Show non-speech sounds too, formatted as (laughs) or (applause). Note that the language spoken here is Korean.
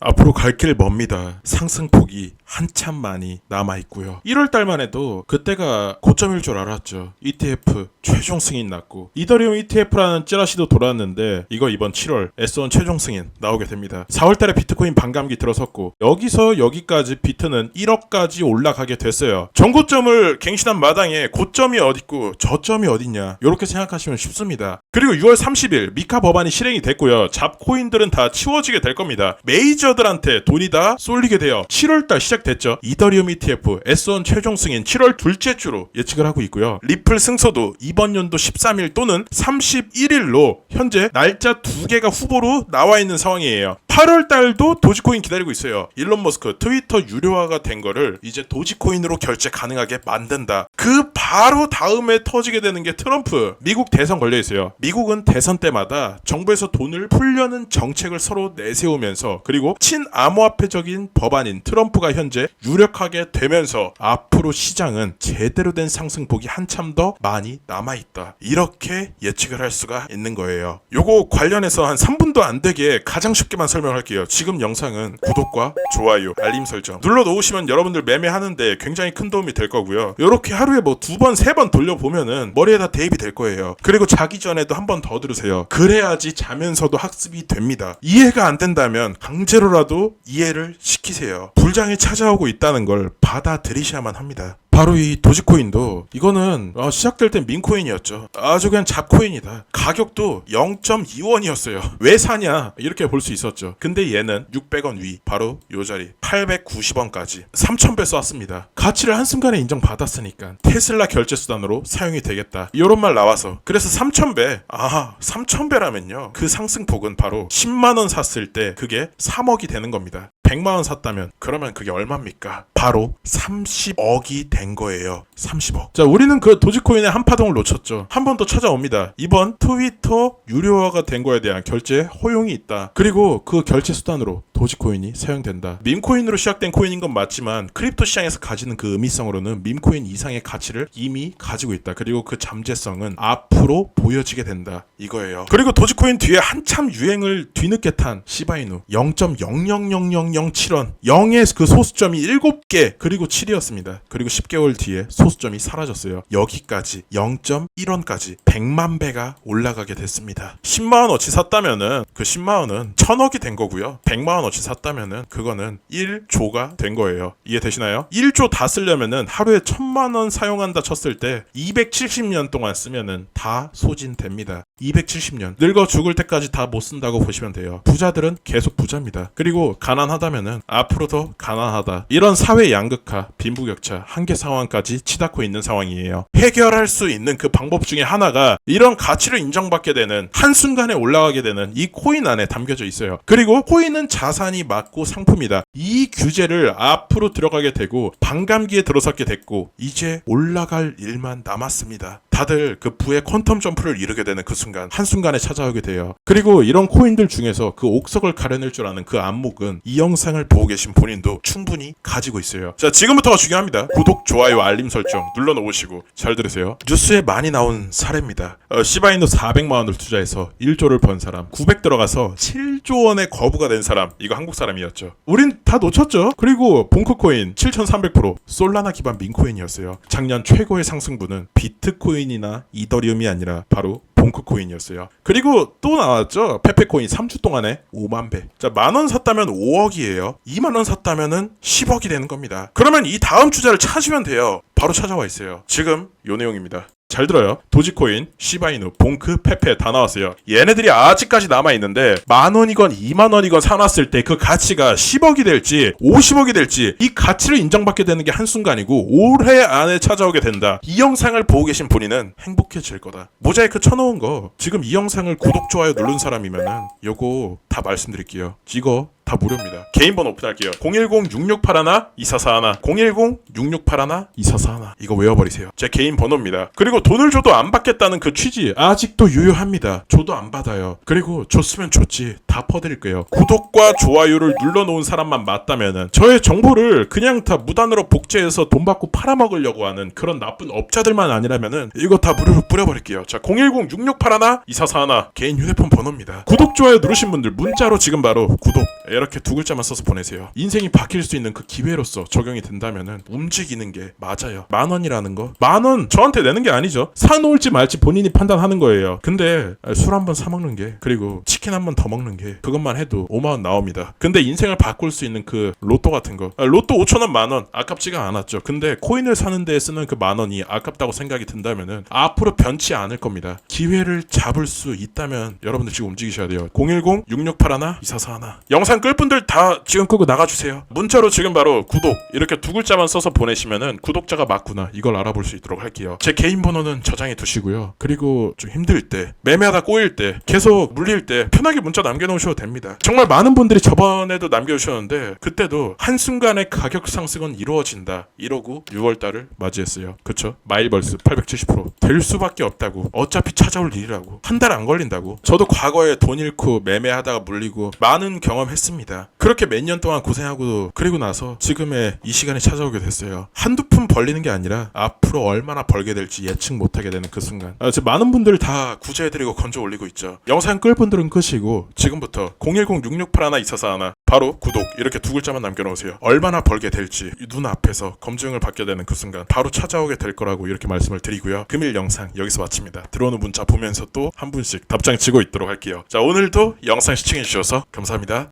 앞으로 갈 길 멉니다. 상승폭이 한참 많이 남아 있고요. 1월 달만 해도 그때가 고점일 줄 알았죠. ETF 최종 승인 났고 이더리움 ETF라는 찌라시도 돌았는데 이거 이번 7월 S1 최종 승인 나오게 됩니다. 4월 달에 비트코인 반감기 들어섰고 여기서 여기까지 비트는 1억까지 올라가게 됐어요. 전고점을 갱신한 마당에 고점이 어딨고 저점이 어딨냐 이렇게 생각하시면 쉽습니다. 그리고 6월 30일 미카 법안이 실행이 됐고요. 잡코인들은 다 치워지게 될 겁니다. 메이저들한테 돈이 다 쏠리게 돼요. 7월 달 시작 됐죠. 이더리움 ETF S1 최종 승인 7월 둘째 주로 예측을 하고 있고요. 리플 승소도 이번 연도 13일 또는 31일로 현재 날짜 두 개가 후보로 나와 있는 상황이에요. 8월 달도 도지코인 기다리고 있어요. 일론 머스크 트위터 유료화가 된 거를 이제 도지코인으로 결제 가능하게 만든다. 그 바로 다음에 터지게 되는 게 트럼프 미국 대선 걸려 있어요. 미국은 대선 때마다 정부에서 돈을 풀려는 정책을 서로 내세우면서 그리고 친암호화폐적인 법안인 트럼프가 현재 유력하게 되면서 앞으로 시장은 제대로 된 상승폭이 한참 더 많이 남아 있다. 이렇게 예측을 할 수가 있는 거예요. 요거 관련해서 한 3분도 안 되게 가장 쉽게만 설명 할게요. 지금 영상은 구독과 좋아요, 알림 설정 눌러 놓으시면 여러분들 매매하는데 굉장히 큰 도움이 될 거고요. 요렇게 하루에 뭐 두 번, 세 번 돌려보면은 머리에다 대입이 될 거예요. 그리고 자기 전에도 한 번 더 들으세요. 그래야지 자면서도 학습이 됩니다. 이해가 안 된다면 강제로라도 이해를 시키세요. 불장이 찾아오고 있다는 걸 받아들이셔야만 합니다. 바로 이 도지코인도 이거는 어, 시작될 땐 민코인이었죠. 아주 그냥 잡코인이다. 가격도 0.2원이었어요. (laughs) 왜 사냐 이렇게 볼 수 있었죠. 근데 얘는 600원 위 바로 요 자리 890원까지 3,000배 쐈습니다. 가치를 한순간에 인정받았으니까 테슬라 결제 수단으로 사용이 되겠다. 이런 말 나와서 그래서 3,000배 아 3,000배라면요 그 상승폭은 바로 10만 원 샀을 때 그게 3억이 되는 겁니다. 100만 원 샀다면 그러면 그게 얼마입니까? 바로 30억이 된 거예요. 30억. 자, 우리는 그 도지코인의 한 파동을 놓쳤죠. 한 번 더 찾아옵니다. 이번 트위터 유료화가 된 거에 대한 결제 허용이 있다. 그리고 그 결제 수단으로 도지코인이 사용된다. 밈코인으로 시작된 코인인 건 맞지만 크립토 시장에서 가지는 그 의미성으로는 밈코인 이상의 가치를 이미 가지고 있다. 그리고 그 잠재성은 앞으로 보여지게 된다. 이거예요. 그리고 도지코인 뒤에 한참 유행을 뒤늦게 탄 시바이누 0.000007원 0의 그 소수점이 7개 그리고 7이었습니다. 그리고 10개월 뒤에 소수점이 사라졌어요. 여기까지 0.1원까지 100만 배가 올라가게 됐습니다. 10만 원어치 샀다면은 그 10만 원은 1000억이 된 거고요. 100만 원 어치 샀다면은 그거는 1조가 된 거예요. 이해되시나요? 1조 다 쓰려면은 하루에 1000만 원 사용한다 쳤을 때 270년 동안 쓰면은 다 소진됩니다. 270년 늙어 죽을 때까지 다 못 쓴다고 보시면 돼요. 부자들은 계속 부자입니다. 그리고 가난하다면은 앞으로도 가난하다. 이런 사회 양극화, 빈부격차, 한계 상황까지 치닫고 있는 상황이에요. 해결할 수 있는 그 방법 중에 하나가 이런 가치를 인정받게 되는 한순간에 올라가게 되는 이 코인 안에 담겨져 있어요. 그리고 코인은 자산이 맞고 상품이다. 이 규제를 앞으로 들어가게 되고 반감기에 들어섰게 됐고 이제 올라갈 일만 남았습니다. 다들 그 부의 퀀텀 점프를 이루게 되는 그 순간 한순간에 찾아오게 돼요. 그리고 이런 코인들 중에서 그 옥석을 가려낼 줄 아는 그 안목은 이 영상을 보고 계신 본인도 충분히 가지고 있어요. 자 지금부터가 중요합니다. 구독, 좋아요, 알림 설정 눌러놓으시고 잘 들으세요. 뉴스에 많이 나온 사례입니다. 어, 시바이노 400만 원을 투자해서 1조를 번 사람, 900 들어가서 7조 원의 거부가 된 사람, 이거 한국 사람이었죠. 우린 다 놓쳤죠. 그리고 봉크코인 7,300% 솔라나 기반 민코인이었어요. 작년 최고의 상승분은 비트코인 이나 이더리움이 아니라 바로 봉크코인이었어요. 그리고 또 나왔죠. 페페코인 3주 동안에 5만 배. 자, 만 원 샀다면 5억이에요. 2만 원 샀다면은 10억이 되는 겁니다. 그러면 이 다음 투자를 찾으면 돼요. 바로 찾아와 있어요. 지금 요 내용입니다. 잘 들어요. 도지코인, 시바이누, 봉크, 페페 다 나왔어요. 얘네들이 아직까지 남아 있는데 만 원이건 2만 원이건 사놨을 때 그 가치가 10억이 될지 50억이 될지 이 가치를 인정받게 되는 게 한순간이고 올해 안에 찾아오게 된다. 이 영상을 보고 계신 본인은 행복해질 거다. 모자이크 쳐놓은 거 지금 이 영상을 구독, 좋아요 누른 사람이면은 요거 다 말씀드릴게요. 이거 다 무료입니다. 개인 번호 오픈할게요. 010-6681-2441 010-6681-2441 이거 외워버리세요. 제 개인 번호입니다. 그리고 돈을 줘도 안 받겠다는 그 취지 아직도 유효합니다. 줘도 안 받아요. 그리고 줬으면 줬지 다 퍼드릴게요. 구독과 좋아요를 눌러놓은 사람만 맞다면은 저의 정보를 그냥 다 무단으로 복제해서 돈 받고 팔아먹으려고 하는 그런 나쁜 업자들만 아니라면은 이거 다 무료로 뿌려버릴게요. 자 010-6681-2441 개인 휴대폰 번호입니다. 구독 좋아요 누르신 분들 문자로 지금 바로 구독 이렇게 두 글자만 써서 보내세요. 인생이 바뀔 수 있는 그 기회로서 적용이 된다면은 움직이는 게 맞아요. 만 원이라는 거. 만 원 저한테 내는 게 아니죠. 사놓을지 말지 본인이 판단하는 거예요. 근데 술 한 번 사 먹는 게 그리고 치킨 한 번 더 먹는 게 그것만 해도 5만 원 나옵니다. 근데 인생을 바꿀 수 있는 그 로또 같은 거. 아, 로또 5천 원 만 원 아깝지가 않았죠. 근데 코인을 사는 데 쓰는 그 만 원이 아깝다고 생각이 든다면은 앞으로 변치 않을 겁니다. 기회를 잡을 수 있다면 여러분들 지금 움직이셔야 돼요. 010-6681-2441 영상 끌 분들 다 지금 끄고 나가주세요. 문자로 지금 바로 구독 이렇게 두 글자만 써서 보내시면은 구독자가 맞구나 이걸 알아볼 수 있도록 할게요. 제 개인 번호는 저장해 두시고요. 그리고 좀 힘들 때 매매하다 꼬일 때 계속 물릴 때 편하게 문자 남겨놓으셔도 됩니다. 정말 많은 분들이 저번에도 남겨주셨는데 그때도 한순간에 가격 상승은 이루어진다 이러고 6월달을 맞이했어요. 그쵸? 마일벌스 870%될 수밖에 없다고 어차피 찾아올 일이라고 한 달 안 걸린다고 저도 과거에 돈 잃고 매매하다가 물리고 많은 경험했습니다. 그렇게 몇 년 동안 고생하고 그리고 나서 지금의 이 시간이 찾아오게 됐어요. 한두 푼 벌리는 게 아니라 앞으로 얼마나 벌게 될지 예측 못하게 되는 그 순간. 아, 지금 많은 분들 다 구제해드리고 건져 올리고 있죠. 영상 끌 분들은 끄시고 지금부터 010-668-12441 바로 구독 이렇게 두 글자만 남겨놓으세요. 얼마나 벌게 될지 눈 앞에서 검증을 받게 되는 그 순간 바로 찾아오게 될 거라고 이렇게 말씀을 드리고요. 금일 영상 여기서 마칩니다. 들어오는 문자 보면서 또 한 분씩 답장 치고 있도록 할게요. 자 오늘도 영상 시청해 주셔서 감사합니다.